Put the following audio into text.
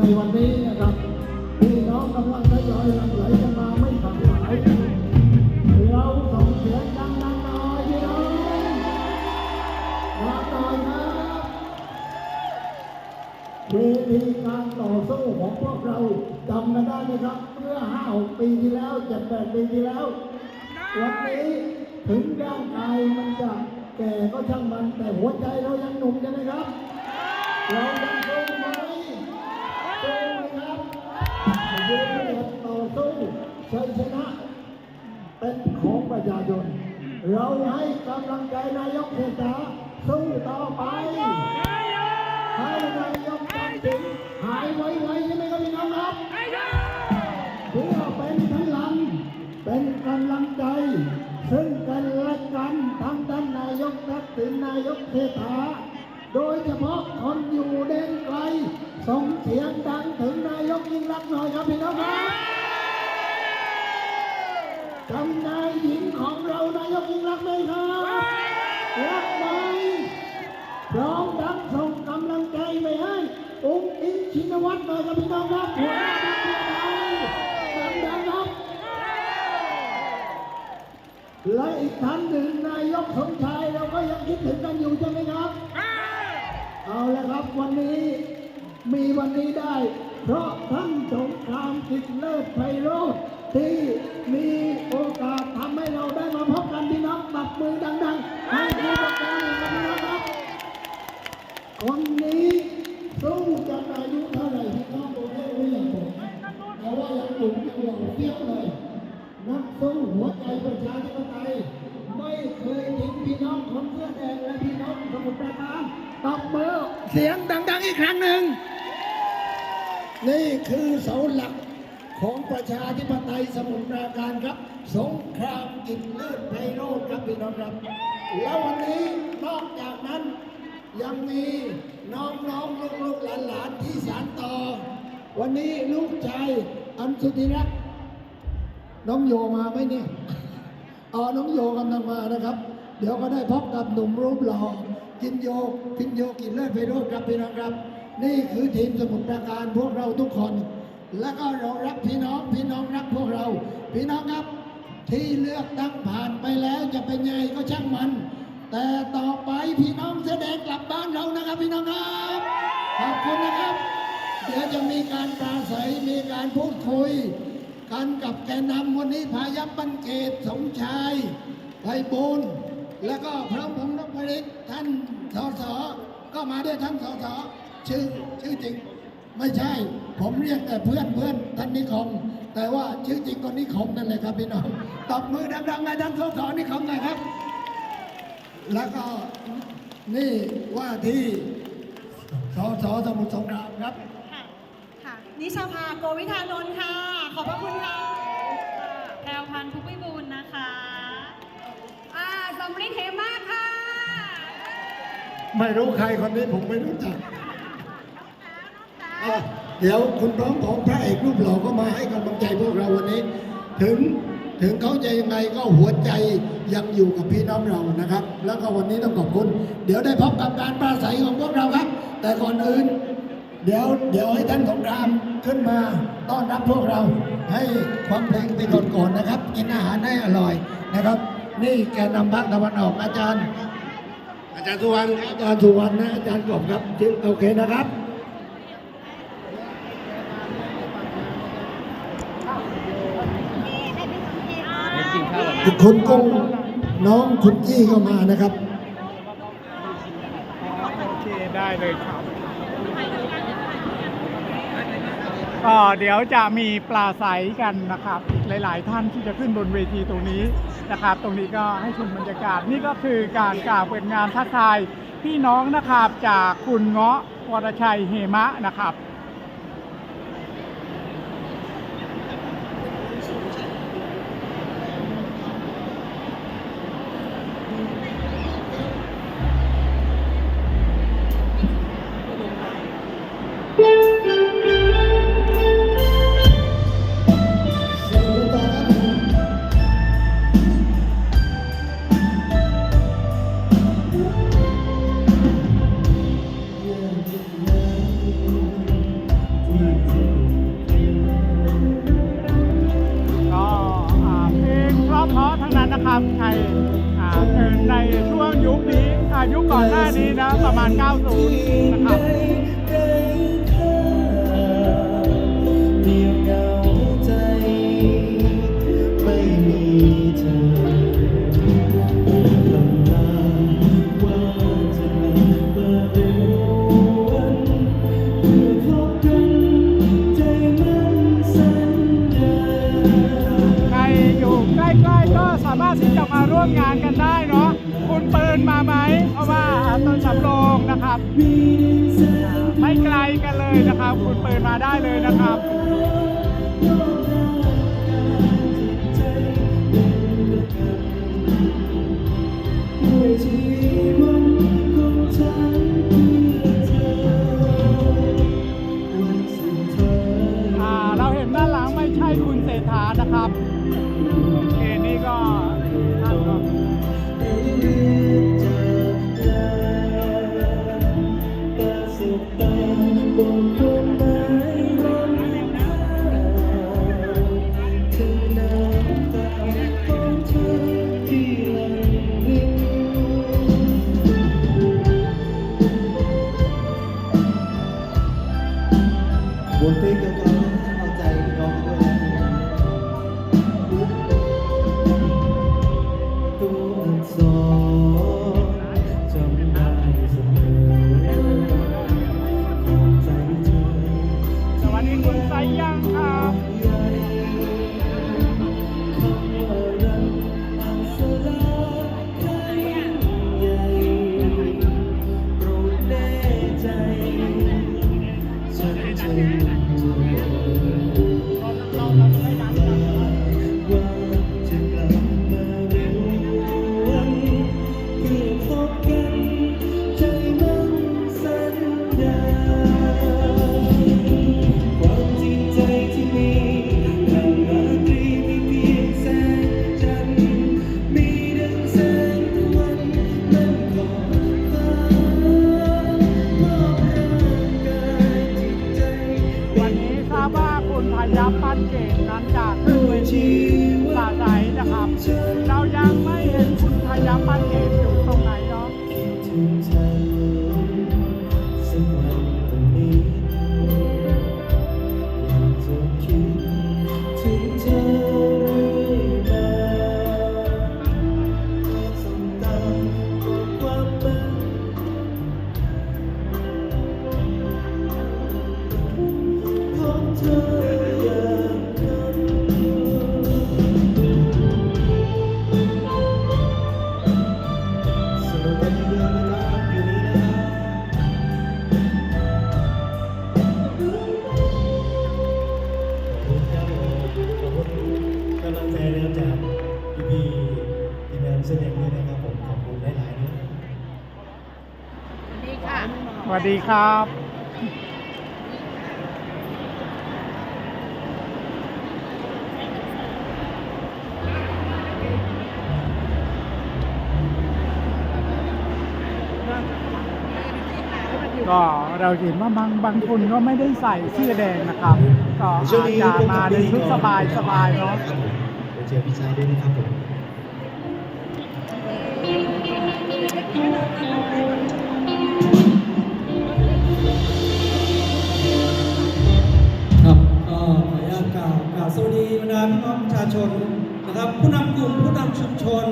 ในวันนี้นะครับพี่น้องกำลังทยอยหลั่งไหลกันมาไม่ขาดสายเราส่งเสียงดังๆหน่อยพี่น้องมาหน่อยครับเวทีการต่อสู้ของพวกเราจำกันได้ไหมครับเมื่อห้าหกปีที่แล้วเจ็ดแปดปีที่แล้ว วันนี้ถึงร่างกายมันจะแก่ก็ช่างมันแต่หัวใจเรายังหนุ่มใช่ไหมครับ เรายังสู้มสู้ เราให้กำลังใจนายกเศรษฐาสู้ต่อไป ให้นายกตัดสินหายไวๆใช่ไหมครับพี่น้องครับเพื่อเป็นพลัง เป็นกำลังใจ ซึ่งกันและกันทั้งท่านนายกทักษิณนายกเศรษฐาโดยเฉพาะคนอยู่เด่นไกล ส่งเสียงดังถึงนายกยิ่งรักหน่อยครับพี่น้องครับ จำนายหญิงของเรานายกยิ่งรักไหมครับรักไหมพร้อมทั้งส่งกำลังใจไปให้องค์อิงชินวัตรหน่อยครับพี่น้องครับหัวหน้าพรรคเพื่อไทยดังๆครับและอีกท่านหนึ่งนายกสมชายเราก็ยังคิดถึงกันอยู่ใช่ไหมครับ เอาละครับวันนี้มีวันนี้ได้ เพราะท่านสงครามกิจเลิศไพโรธที่มีโอ เสียงดังๆอีกครั้งหนึ่ง นี่คือเสาหลักของประชาธิปไตยสมุทรปราการครับ สงครามกินเลือดไพโรธครับพี่น้องครับ แล้ววันนี้นอกจากนั้นยังมีน้องน้องลูกลูกหลานหลานๆที่สานต่อ วันนี้ลูกชายอันสุธิรักษ์น้องโยมาไหมเนี่ยอ๋อน้องโยกำลังมานะครับ เดี๋ยวก็ได้พบกับหนุ่มรูปหล่อ กินโยกินโยกินเลือดไพโรธครับพี่น้องครับ นี่คือทีมสมุทรปราการพวกเราทุกคน แล้วก็เรารักพี่น้องพี่น้องรักพวกเรา พี่น้องครับ ที่เลือกตั้งผ่านไปแล้วจะเป็นยังไงก็ช่างมัน แต่ต่อไปพี่น้องแสดงกลับบ้านเรานะครับ พี่น้องครับขอบคุณนะครับ เดี๋ยวจะมีการปราศัยมีการพูดคุยกันกับแกนนำวันนี้พายัพปันเกตสมชายไพบูลแล้วก็พระพง ษ์นพฤทธิ์ท่านสสก็มาด้วยท่านสสชื่อชื่อจริง ไม่ใช่ ผมเรียกแต่เพื่อนเพื่อนท่านนิคม แต่ว่าชื่อจริงก็นิคมนั่นแหละครับพี่น้องตบมือดังๆให้ท่านสสนิคมหน่อยครับ แล้วก็นี่ว่าที่สสสมุทรสงครามครับค่ะค่ะนิชาภาโกวิธานนท์ค่ะ ขอบพระคุณค่ะแพรวพันธ์ทุกวิบูลย์นะคะอ่าสมฤทธิ์เทมาค่ะ ไม่รู้ใครคนนี้ผมไม่รู้จักอะเดี๋ยวคุณพร้อมของพระเอกรูปหล่อก็มาให้กำลังใจพวกเราวันนี้ ถึงถึงเขาจะยังไงก็หัวใจยังอยู่กับพี่น้องเรานะครับ แล้วก็วันนี้ต้องขอบคุณ เดี๋ยวได้พบกับการปราศัยของพวกเราครับ แต่ก่อนอื่น เดี๋ยวเดี๋ยวให้ท่านสงครามขึ้นมาต้อนรับพวกเราให้ความเพลงไปก่อนๆนะครับ กินอาหารให้อร่อยนะครับ นี่แกนนำพักตะวันออกอาจารย์ อาจารย์สุวรรณอาจารย์สุวรรณนะอาจารย์กบครับโอเคนะครับคุณกุ้งน้องคุณจี้ก็มานะครับโอเคได้เลยครับก็เดี๋ยวจะมีปลาใสกันนะครับอีกหลาย ๆ ท่านที่จะขึ้นบนเวทีตรงนี้ นะครับ ตรงนี้ก็ให้ชมบรรยากาศนี่ก็คือการกล่าวเปิดงานทักทายพี่น้องนะครับจากคุณเงาะวรชัยเฮมะนะครับายุก่อนหน้านี้นะ ประมาณ 90 นะครับเดียวเหงาสิบนใจมันสัญญาใครอยู่ใกล้ๆก็ สามารถที่จะมาร่วมงานกันได้เนาะคุณปืนมาไหมเพราะว่าต้นสำโรงนะครับ ไม่ไกลกันเลยนะครับ คุณปืนมาได้เลยนะครับ 哎呀！ บปั้นเก่งนั้นจะขึ้นเวทีสาศัยนะครับ เรายังไม่เห็นคุณพายับปั้นเก่งอยู่ สวัสดีครับก็เราเห็นว่าบางบางคนก็ไม่ได้ใส่เสื้อแดงนะครับ ก็อาจจะมาในชุดสบายสบายเนาะครับผมเดี๋ยวเจอพี่ชายด้วยนะครับผมาพี่น้องประชาชนนะครับ ผู้นำกลุ่มผู้นำชุมชน